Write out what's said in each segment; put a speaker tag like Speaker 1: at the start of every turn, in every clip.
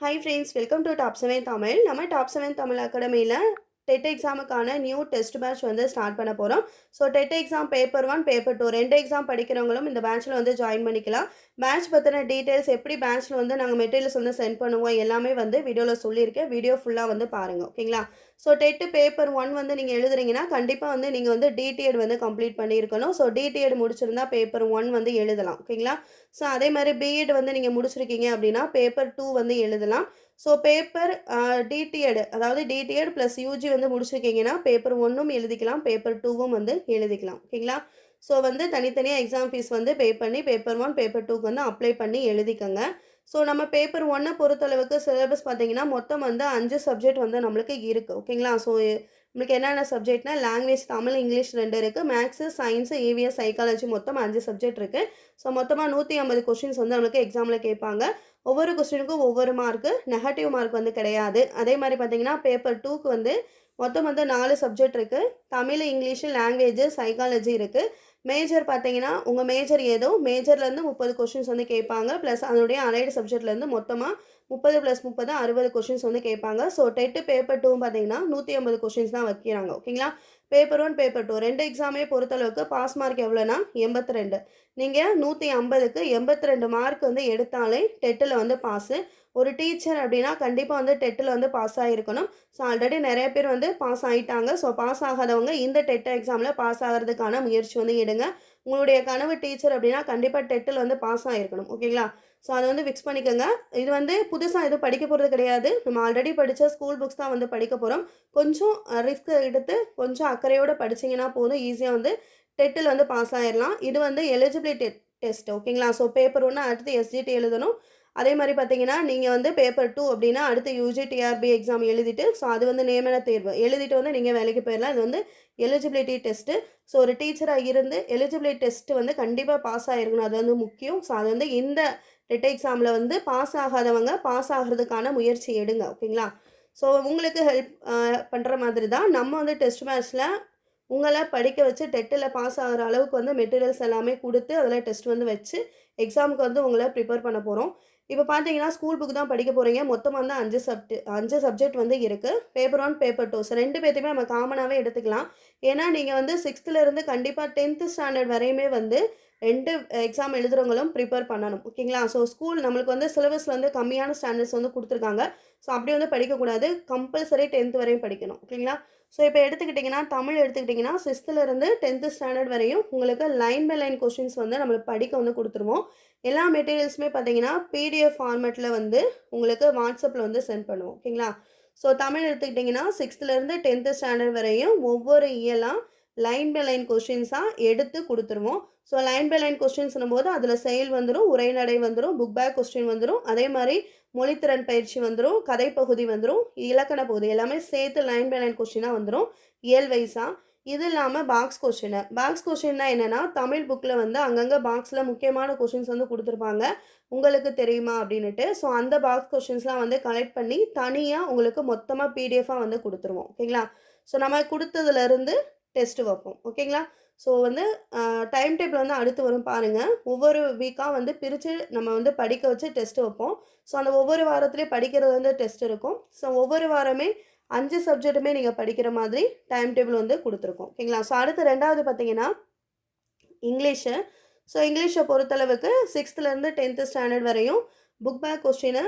Speaker 1: Hi friends welcome to top seven Tamil நம்ம top seven Tamil அகாடமியில் TET எக்ஸாமுக்கான new test batch வந்து start பண்ண போகிறோம் so TET exam paper one paper two ரெண்டு எக்ஸாம் படிக்கிறவங்களும் இந்த பேட்ச்சில் வந்து ஜாயின் பண்ணிக்கலாம். பேட்ச் பற்றின டீட்டெயில்ஸ் எப்படி பேட்ச்சில் வந்து நாங்கள் மெட்டீரியல்ஸ் வந்து சென்ட் பண்ணுவோம் எல்லாமே வந்து வீடியோவில் சொல்லியிருக்கேன். வீடியோ ஃபுல்லாக வந்து பாருங்கள் ஓகேங்களா? ஸோ டெட்டு பேப்பர் ஒன் வந்து நீங்கள் எழுதுறீங்கன்னா கண்டிப்பாக வந்து நீங்கள் வந்து டிடிஎட் வந்து கம்ப்ளீட் பண்ணியிருக்கணும். ஸோ டிடிஎட் முடிச்சிருந்தா பேப்பர் ஒன் வந்து எழுதலாம் ஓகேங்களா? ஸோ அதே மாதிரி பிஎட் வந்து நீங்கள் முடிச்சிருக்கீங்க அப்படின்னா பேப்பர் டூ வந்து எழுதலாம். ஸோ பேப்பர் டிடிஎட் அதாவது டிடிஎட் ப்ளஸ் யூஜி வந்து முடிச்சிருக்கீங்கன்னா பேப்பர் ஒன்றும் எழுதிக்கலாம் பேப்பர் டூவும் வந்து எழுதிக்கலாம். ஓகேங்களா? ஸோ வந்து தனித்தனியாக எக்ஸாம் ஃபீஸ் வந்து பே பண்ணி பேப்பர் ஒன் பேப்பர் டூக்கு வந்து அப்ளை பண்ணி எழுதிக்கோங்க. ஸோ நம்ம பேப்பர் ஒன்னை பொறுத்தளவுக்கு சிலபஸ் பார்த்தீங்கன்னா மொத்தம் வந்து அஞ்சு சப்ஜெக்ட் வந்து நம்மளுக்கு இருக்குது ஓகேங்களா? ஸோ நம்மளுக்கு என்னென்ன சப்ஜெக்ட்னா லாங்குவேஜ் தமிழ் இங்கிலீஷ் ரெண்டு இருக்குது மேக்ஸு சயின்ஸு ஏவிஎஸ் சைக்காலஜி மொத்தம் அஞ்சு சப்ஜெக்ட் இருக்குது ஸோ மொத்தமாக நூற்றி ஐம்பது கொஷின்ஸ் வந்து நம்மளுக்கு எக்ஸாமில் கேட்பாங்க. ஒவ்வொரு கொஸ்டினுக்கும் ஒவ்வொரு மார்க்கு நெகட்டிவ் மார்க் வந்து கிடையாது. அதே மாதிரி பார்த்தீங்கன்னா பேப்பர் டூக்கு வந்து மொத்தம் வந்து நாலு சப்ஜெக்ட் இருக்குது தமிழ் இங்கிலீஷு லாங்குவேஜு சைக்காலஜி இருக்குது மேஜர் பார்த்தீங்கன்னா உங்கள் மேஜர் ஏதோ மேஜர்லேருந்து முப்பது கொஷின்ஸ் வந்து கேட்பாங்க. ப்ளஸ் அதனுடைய அலைடு சப்ஜெக்ட்லேருந்து மொத்தமாக முப்பது ப்ளஸ் முப்பது அறுபது கொஷின்ஸ் வந்து கேட்பாங்க. ஸோ டெட்டு பேப்பர் டூ பார்த்தீங்கன்னா நூற்றி ஐம்பது கொஷின்ஸ் தான் வைக்கிறாங்க. ஓகேங்களா பேப்பர் ஒன் பேப்பர் டூ ரெண்டு எக்ஸாமே பொறுத்தளவுக்கு பாஸ் மார்க் எவ்வளோனா எண்பத்தி ரெண்டு. நீங்கள் நூற்றி ஐம்பதுக்கு எண்பத்தி ரெண்டு மார்க் வந்து எடுத்தாலே டெட்டில் வந்து பாஸு ஒரு டீச்சர் அப்படின்னா கண்டிப்பாக வந்து டெட்டில் வந்து பாஸ் ஆகிருக்கணும் ஸோ ஆல்ரெடி நிறைய பேர் வந்து பாஸ் ஆகிட்டாங்க ஸோ பாஸ் ஆகாதவங்க இந்த டெட் எக்ஸாமில் பாஸ் ஆகிறதுக்கான முயற்சி வந்து எடுங்க. உங்களுடைய கனவு டீச்சர் அப்படின்னா கண்டிப்பாக டெட்டில் வந்து பாஸ் ஆகிருக்கணும் ஓகேங்களா ஸோ அதை வந்து ஃபிக்ஸ் பண்ணிக்கோங்க. இது வந்து புதுசாக எதுவும் படிக்க போகிறது கிடையாது. நம்ம ஆல்ரெடி படித்த ஸ்கூல் புக்ஸ் தான் வந்து படிக்க போகிறோம் கொஞ்சம் ரிஸ்க் எடுத்து கொஞ்சம் அக்கறையோடு படிச்சிங்கன்னா போதும். ஈஸியாக வந்து டெட்டில் வந்து பாஸ் ஆகிடலாம் இது வந்து எலிஜிபிலிட்டி டெஸ்ட் ஓகேங்களா ஸோ பேப்பர் ஒன்று அடுத்து எஸ்ஜிடி எழுதணும். அதே மாதிரி பார்த்தீங்கன்னா நீங்கள் வந்து பேப்பர் டூ அப்படின்னா அடுத்து யூஜி டிஆர்பி எக்ஸாம் எழுதிட்டு ஸோ அது வந்து நியமன தேர்வு. எழுதிட்டு வந்து நீங்கள் வேலைக்கு போயிடலாம். இது வந்து எலிஜிபிலிட்டி டெஸ்ட்டு ஸோ ஒரு டீச்சராக இருந்து எலிஜிபிலிட்டி டெஸ்ட் வந்து கண்டிப்பாக பாஸ் ஆகிருக்கணும் அது வந்து முக்கியம். ஸோ அது வந்து இந்த டெட் எக்ஸாமில் வந்து பாஸ் ஆகாதவங்க பாஸ் ஆகிறதுக்கான முயற்சி எடுங்க. ஓகேங்களா? ஸோ உங்களுக்கு ஹெல்ப் பண்ணுற மாதிரி தான் நம்ம வந்து டெஸ்ட் மேட்ச்சில் உங்களை படிக்க வச்சு டெட்டில் பாஸ் ஆகிற அளவுக்கு வந்து மெட்டீரியல்ஸ் எல்லாமே கொடுத்து அதில் டெஸ்ட் வந்து வச்சு எக்ஸாமுக்கு வந்து உங்களை ப்ரிப்பேர் பண்ண போகிறோம் இப்போ பார்த்தீங்கன்னா ஸ்கூல் புக் தான் படிக்க போகிறீங்க மொத்தம் வந்து அஞ்சு சப்ஜெக்ட் அஞ்சு சப்ஜெக்ட் வந்து இருக்குது paper one paper two so ரெண்டு பேர்த்தையுமே நம்ம காமனாகவே எடுத்துக்கலாம். ஏன்னா நீங்கள் வந்து சிக்ஸ்த்துலேருந்து கண்டிப்பாக டென்த்து ஸ்டாண்டர்ட் வரையுமே வந்து ரெண்டு எக்ஸாம் எழுதுகிறவங்களும் ப்ரிப்பேர் பண்ணணும். ஓகேங்களா? ஸோ ஸ்கூல் நம்மளுக்கு வந்து சிலபஸில் வந்து கம்மியான ஸ்டாண்டர்ட்ஸ் வந்து கொடுத்துருக்காங்க. ஸோ அப்படி வந்து படிக்கக்கூடாது. கம்பல்சரி டென்த் வரையும் படிக்கணும். ஓகேங்களா? ஸோ இப்போ எடுத்துக்கிட்டிங்கன்னா தமிழ் எடுத்துக்கிட்டிங்கன்னா சிக்ஸ்த்துலேருந்து டென்த்து ஸ்டாண்டர்ட் வரையும் உங்களுக்கு லைன் பை லைன் கொஷின்ஸ் வந்து நம்மளுக்கு படிக்க வந்து கொடுத்துருவோம். எல்லா மெட்டீரியல்ஸுமே பார்த்தீங்கன்னா பிடிஎஃப் ஃபார்மேட்டில் வந்து உங்களுக்கு வாட்ஸ்அப்பில் வந்து சென்ட் பண்ணுவோம். ஓகேங்களா? ஸோ தமிழ் எடுத்துக்கிட்டிங்கன்னா சிக்ஸ்த்துலேருந்து டென்த்து ஸ்டாண்டர்ட் வரையும் ஒவ்வொரு இயலாக லைன் பை லைன் கொஷின்ஸாக எடுத்து கொடுத்துருவோம். ஸோ லைன் பை லைன் கொஸ்டின்ஸ்னும் போது அதில் செயல் வந்துடும் உரைநடை வந்துடும் புக் பேக் கொஸ்டின் வந்துடும் அதே மாதிரி மொழித்திறன் பயிற்சி வந்துடும் கதைப்பகுதி வந்துடும் இலக்கண பகுதி எல்லாமே சேர்த்து லைன் பை லைன் கொஸ்டினாக வந்துடும் இயல் வைஸாக இது இல்லாமல் பாக்ஸ் கொஷினு பாக்ஸ் கொஷின்னா என்னென்னா தமிழ் புக்கில் வந்து அங்கங்கே பாக்ஸில் முக்கியமான கொஷின்ஸ் வந்து கொடுத்துருப்பாங்க. உங்களுக்கு தெரியுமா அப்படின்ட்டு ஸோ அந்த பாக்ஸ் கொஷின்ஸ்லாம் வந்து கலெக்ட் பண்ணி தனியாக உங்களுக்கு மொத்தமாக பிடிஎஃபாக வந்து கொடுத்துருவோம். ஓகேங்களா ஸோ நம்ம கொடுத்ததுலேருந்து டெஸ்ட்டு வைப்போம். ஓகேங்களா ஸோ வந்து டைம் டேபிள் வந்து அடுத்து வரும் பாருங்கள் ஒவ்வொரு வீக்காக வந்து பிரித்து நம்ம வந்து படிக்க வச்சு டெஸ்ட் வைப்போம். ஸோ அந்த ஒவ்வொரு வாரத்துலேயும் படிக்கிறது வந்து டெஸ்ட் இருக்கும். ஸோ ஒவ்வொரு வாரமே அஞ்சு சப்ஜெக்ட்டுமே நீங்கள் படிக்கிற மாதிரி டைம் டேபிள் வந்து கொடுத்துருக்கோம். ஓகேங்களா? ஸோ அடுத்து ரெண்டாவது பார்த்தீங்கன்னா இங்கிலீஷு. ஸோ இங்கிலீஷை பொறுத்தளவுக்கு சிக்ஸ்த்துலேருந்து டென்த்து ஸ்டாண்டர்ட் வரையும் புக் பேக் கொஸ்டினு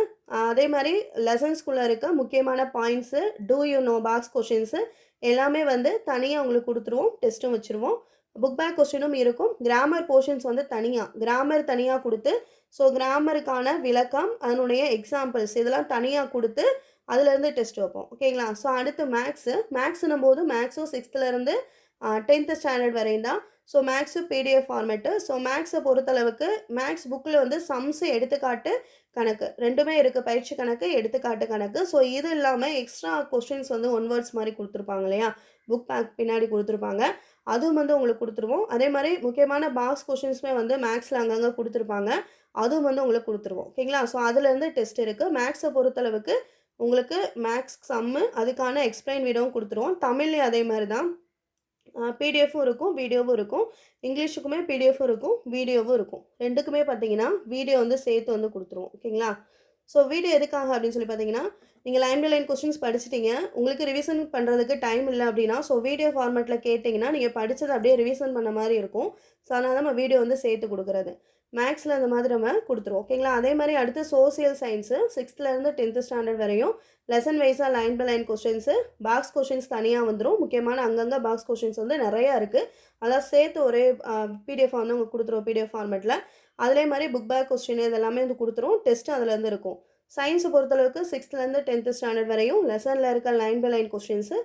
Speaker 1: அதே மாதிரி லெசன்ஸ்குள்ளே இருக்க முக்கியமான points do you know box questions எல்லாமே வந்து தனியாக உங்களுக்கு கொடுத்துருவோம் டெஸ்ட்டும் வச்சுருவோம். புக் பேக் கொஸ்டினும் இருக்கும். கிராமர் போர்ஷன்ஸ் வந்து தனியாக கிராமர் தனியாக கொடுத்து ஸோ கிராமருக்கான விளக்கம் அதனுடைய எக்ஸாம்பிள்ஸ் இதெல்லாம் தனியாக கொடுத்து அதுலேருந்து டெஸ்ட் வைப்போம். ஓகேங்களா ஸோ அடுத்து மேக்ஸு மேக்ஸுன்னும் போது மேக்ஸும் சிக்ஸ்த்துலேருந்து டென்த்து ஸ்டாண்டர்ட் வரையும் தான் so maths PDF format so மேக்ஸை பொறுத்தளவுக்கு மேக்ஸ் புக்கில் வந்து சம்ஸு எடுத்துக்காட்டு கணக்கு. ரெண்டுமே இருக்குது பயிற்சி கணக்கு எடுத்துக்காட்டு கணக்கு. ஸோ இது இல்லாமல் எக்ஸ்ட்ரா கொஸ்டின்ஸ் வந்து ஒன் வேர்ட்ஸ் மாதிரி கொடுத்துருப்பாங்க இல்லையா? புக் பேக் பின்னாடி கொடுத்துருப்பாங்க. அதுவும் வந்து உங்களுக்கு கொடுத்துருவோம். அதே மாதிரி முக்கியமான பாக்ஸ் கொஷின்ஸுமே வந்து மேக்ஸில் அங்கங்கே கொடுத்துருப்பாங்க. அதுவும் வந்து உங்களுக்கு கொடுத்துருவோம். ஓகேங்களா ஸோ அதுலேருந்து டெஸ்ட் இருக்குது மேக்ஸை பொறுத்தளவுக்கு உங்களுக்கு மேக்ஸ் சம்மு அதுக்கான எக்ஸ்பிளைன் வீடியோவும் கொடுத்துருவோம். தமிழ்லேயும் அதே மாதிரி தான் பிடிஎஃப்பும் இருக்கும் வீடியோவும் இருக்கும். இங்கிலீஷுக்குமே பிடிஎஃபும் இருக்கும் வீடியோவும் இருக்கும். ரெண்டுக்குமே பார்த்தீங்கன்னா வீடியோ வந்து சேர்த்து வந்து கொடுத்துருவோம். ஓகேங்களா ஸோ வீடியோ எதுக்காக அப்படின்னு சொல்லி பார்த்தீங்கன்னா நீங்கள் லைன் லைன் கொஸ்டின்ஸ் படிச்சிட்டிங்க. உங்களுக்கு ரிவிஷன் பண்ணுறதுக்கு டைம் இல்லை அப்படின்னா ஸோ வீடியோ ஃபார்மேட்டில் கேட்டிங்கன்னா நீங்கள் படித்தது அப்படியே ரிவிஷன் பண்ண மாதிரி இருக்கும். ஸோ அதனால தான் நம்ம வீடியோ வந்து சேர்த்து கொடுக்குறது. மேக்ஸில் அந்த மாதிரி நம்ம கொடுத்துருவோம். ஓகேங்களா அதே மாதிரி அடுத்து சோசியல் சயின்ஸு சிக்ஸ்த்துலேருந்து டென்த்து ஸ்டாண்டர்ட் வரையும் லெசன் வைஸாக line by line questions box questions தனியாக வந்துடும் முக்கியமான அங்கங்கே பாக்ஸ் கொஷின்ஸ் வந்து நிறையா இருக்குது அதான் சேர்த்து ஒரே பிடிஎஃப் வந்து உங்களுக்கு கொடுத்துருவோம் பிடிஎஃப் ஃபார்மேட்டில் அதே மாதிரி புக் பேக் கொஸ்டின் இதெல்லாமே வந்து கொடுத்துரும். டெஸ்ட்டு அதுலேருந்து இருக்கும். சயின்ஸை பொறுத்தளவுக்கு சிக்ஸ்த்துலேருந்து டென்த்து ஸ்டாண்டர்ட் வரையும் லெசனில் இருக்க line by line questions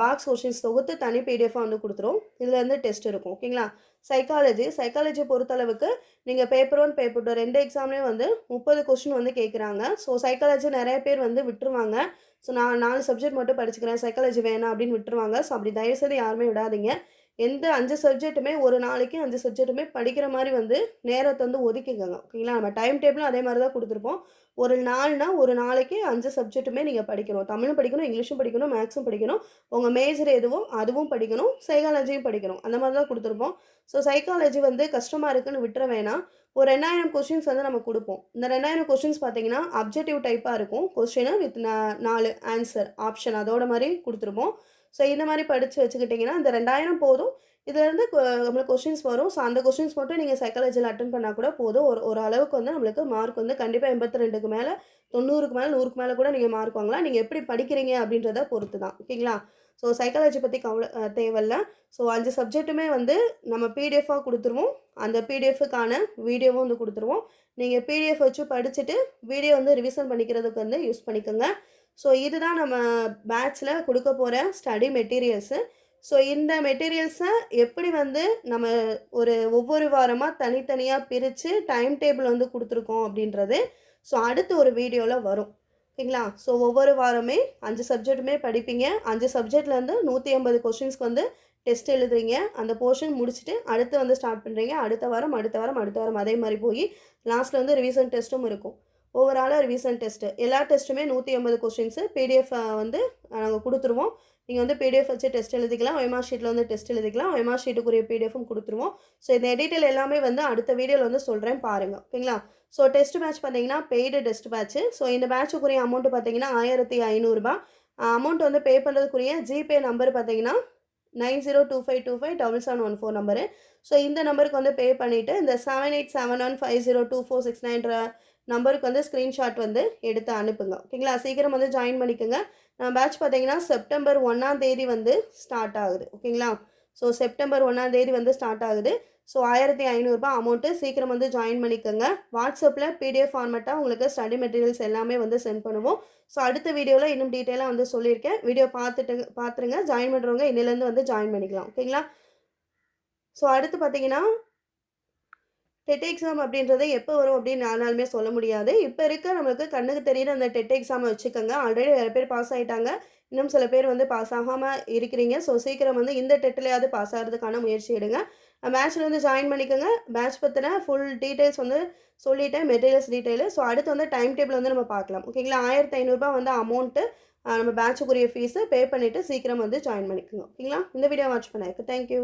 Speaker 1: box questions தொகுத்து தனி பிடிஎஃபாக வந்து கொடுத்துரும். இதுலேருந்து டெஸ்ட் இருக்கும். ஓகேங்களா சைக்காலஜி சைக்காலஜி பொறுத்தளவுக்கு நீங்கள் பேப்பர் ஒன் பேப்பர் டூ ரெண்டு எக்ஸாம்லேயும் வந்து முப்பது கொஸ்டின் வந்து கேட்குறாங்க ஸோ சைக்காலஜி நிறைய பேர் வந்து விட்டுருவாங்க. ஸோ நான் நாலு சப்ஜெக்ட் மட்டும் படிச்சுக்கிறேன். சைக்காலஜி வேணாம் அப்படின்னு விட்டுருவாங்க. ஸோ அப்படி தயவுசெய்து யாருமே விடாதீங்க. எந்த அஞ்சு சப்ஜெக்ட்டுமே ஒரு நாளைக்கு அஞ்சு சப்ஜெக்ட்டுமே படிக்கிற மாதிரி வந்து நேரத்தை வந்து ஒதுக்கிக்கோங்க. ஓகேங்களா நம்ம டைம் டேபிளும் அதே மாதிரி தான் கொடுத்துருப்போம். ஒரு நாள்னா ஒரு நாளைக்கு அஞ்சு சப்ஜெக்ட்டுமே நீங்கள் படிக்கணும். தமிழும் படிக்கணும் இங்கிலீஷும் படிக்கணும் மேக்ஸும் படிக்கணும். உங்கள் மேஜர் எதுவும் அதுவும் படிக்கணும் சைக்காலஜியும் படிக்கணும். அந்த மாதிரி தான் கொடுத்துருப்போம். ஸோ சைக்காலஜி வந்து கஷ்டமாக இருக்குன்னு விட்டுற வேணாம். ஒரு ரெண்டாயிரம் கொஷின்ஸ் வந்து நம்ம கொடுப்போம். இந்த ரெண்டாயிரம் கொஷின்ஸ் பார்த்தீங்கன்னா அப்ஜெக்டிவ் டைப்பாக இருக்கும். கொஸ்டினு வித் நாலு ஆன்சர் ஆப்ஷன் அதோட மாதிரி கொடுத்துருப்போம். ஸோ இந்த மாதிரி படித்து வச்சுக்கிட்டிங்கன்னா இந்த ரெண்டாயிரம் போதும். இதுலேருந்து நம்மளுக்கு கொஷின்ஸ் வரும். ஸோ அந்த கொஷின்ஸ் மட்டும் நீங்கள் சைக்காலஜியில் அட்டன் பண்ணால் கூட போதும். ஒரு ஒரு அளவுக்கு வந்து நம்மளுக்கு மார்க் வந்து கண்டிப்பாக எண்பத்தி ரெண்டுக்கு மேலே தொண்ணூறுக்கு மேலே நூறுக்கு மேலே கூட நீங்கள் மார்க் வாங்கலாம். நீங்கள் எப்படி படிக்கிறீங்க அப்படின்றத பொறுத்து தான் ஓகேங்களா? ஸோ சைக்காலஜி பற்றி கவலை தேவையில்ல. ஸோ அஞ்சு சப்ஜெக்ட்டுமே வந்து நம்ம பிடிஎஃபாக கொடுத்துருவோம். அந்த பிடிஎஃபுக்கான வீடியோவும் வந்து கொடுத்துருவோம். நீங்கள் பிடிஎஃப் வச்சு படிச்சுட்டு வீடியோ வந்து ரிவிஷன் பண்ணிக்கிறதுக்கு வந்து யூஸ் பண்ணிக்கோங்க. ஸோ இதுதான் நம்ம பேட்சில் கொடுக்க போகிற ஸ்டடி மெட்டீரியல்ஸு ஸோ இந்த மெட்டீரியல்ஸை எப்படி வந்து நம்ம ஒரு ஒவ்வொரு வாரமாக தனித்தனியாக பிரித்து டைம் டேபிள் வந்து கொடுத்துருக்கோம் அப்படின்றது ஸோ அடுத்து ஒரு வீடியோவில் வரும். ஓகேங்களா? ஸோ ஒவ்வொரு வாரமே அஞ்சு சப்ஜெக்ட்டுமே படிப்பீங்க. அஞ்சு சப்ஜெக்ட்லேருந்து நூற்றி ஐம்பது கொஷின்ஸ்க்கு வந்து டெஸ்ட் எழுதுறீங்க. அந்த போர்ஷன் முடிச்சுட்டு அடுத்து வந்து ஸ்டார்ட் பண்ணுறீங்க அடுத்த வாரம் அடுத்த வாரம் அடுத்த வாரம் அதே மாதிரி போய் லாஸ்ட்டில் வந்து ரிவிசன் டெஸ்ட்டும் இருக்கும். ஓவராலாக ரிவிசன் டெஸ்ட்டு எல்லா டெஸ்ட்டுமே நூற்றி ஐம்பது கொஸ்டின்ஸு பிடிஎஃப் வந்து நாங்கள் கொடுத்துருவோம். நீங்கள் வந்து பிடிஎஃப் வச்சு டெஸ்ட் எழுதிக்கலாம். ஒயமா ஷீட்டில் வந்து டெஸ்ட் எழுதிக்கலாம். ஒயமா ஷீட்டுக்குரிய பிடிஎஃப்பும் கொடுத்துருவோம். ஸோ இந்த டீட்டெயில் எல்லாமே வந்து அடுத்த வீடியோவில் வந்து சொல்கிறேன் பாருங்கள் ஓகேங்களா? ஸோ டெஸ்ட் பேட்ச் பார்த்தீங்கன்னா பெய்டு டெஸ்ட் பேட்ச்சு ஸோ இந்த பேட்சுக்குரிய அமௌண்ட்டு பார்த்தீங்கன்னா ஆயிரத்தி ஐநூறுரூபா அமௌண்ட் வந்து பே பண்ணுறதுக்குரிய ஜிபே நம்பர் பார்த்தீங்கன்னா nine zero two five two five double seven one four number. So இந்த நம்பருக்கு வந்து பே பண்ணிவிட்டு இந்த seven eight seven one five zero two four six நைன்ற நம்பருக்கு வந்து ஸ்க்ரீன்ஷாட் வந்து எடுத்து அனுப்புங்க. ஓகேங்களா சீக்கிரம் வந்து ஜாயின் பண்ணிக்கோங்க. நான் பேட்ச் பார்த்தீங்கன்னா செப்டம்பர் ஒன்றாம் தேதி வந்து ஸ்டார்ட் ஆகுது. ஓகேங்களா ஸோ செப்டம்பர் ஒன்றாந்தேதி வந்து ஸ்டார்ட் ஆகுது. ஸோ ஆயிரத்தி ஐநூறுரூபா அமௌண்ட்டு சீக்கிரம் வந்து ஜாயின் பண்ணிக்கோங்க. வாட்ஸ்அப்பில் பிடிஎஃப் ஃபார்மேட்டாக உங்களுக்கு ஸ்டடி மெட்டீரியல்ஸ் எல்லாமே வந்து சென்ட் பண்ணுவோம். ஸோ அடுத்த வீடியோவில் இன்னும் டீட்டெயிலாக வந்து சொல்லியிருக்கேன். வீடியோ பார்த்துட்டு பார்த்துருங்க. ஜாயின் பண்ணுறவங்க இன்னிலேருந்து வந்து ஜாயின் பண்ணிக்கலாம். ஓகேங்களா ஸோ அடுத்து பார்த்தீங்கன்னா டெட் எக்ஸாம் அப்படின்றது எப்போ வரும் அப்படின்னு யாராலுமே சொல்ல முடியாது. இப்போ இருக்க நம்மளுக்கு கண்ணுக்கு தெரியுற அந்த டெட் எக்ஸாமை வச்சுக்கோங்க. ஆல்ரெடி நிறைய பேர் பாஸ் ஆகிட்டாங்க இன்னும் சில பேர் வந்து பாஸ் ஆகாமல் இருக்கிறீங்க. ஸோ சீக்கிரம் வந்து இந்த டெட்டிலையாவது பாஸ் ஆகிறதுக்கான முயற்சி எடுங்க. பேட்சில் வந்து ஜாயின் பண்ணிக்கோங்க. பேட்ச் பற்றின ஃபுல் டீட்டெயில்ஸ் வந்து சொல்லிட்டேன். மெட்டீரியல்ஸ் டீட்டெயிலு ஸோ அடுத்து வந்து டைம் டேபிள் வந்து நம்ம பார்க்கலாம். ஓகேங்களா ஆயிரத்தி ஐநூறுரூபா வந்து அமௌண்ட்டு நம்ம பேட்சுக்குரிய ஃபீஸை பே பண்ணிவிட்டு சீக்கிரம் வந்து ஜாயின் பண்ணிக்கோங்க. ஓகேங்களா இந்த வீடியோ வாட்ச் பண்ண தேங்க்யூ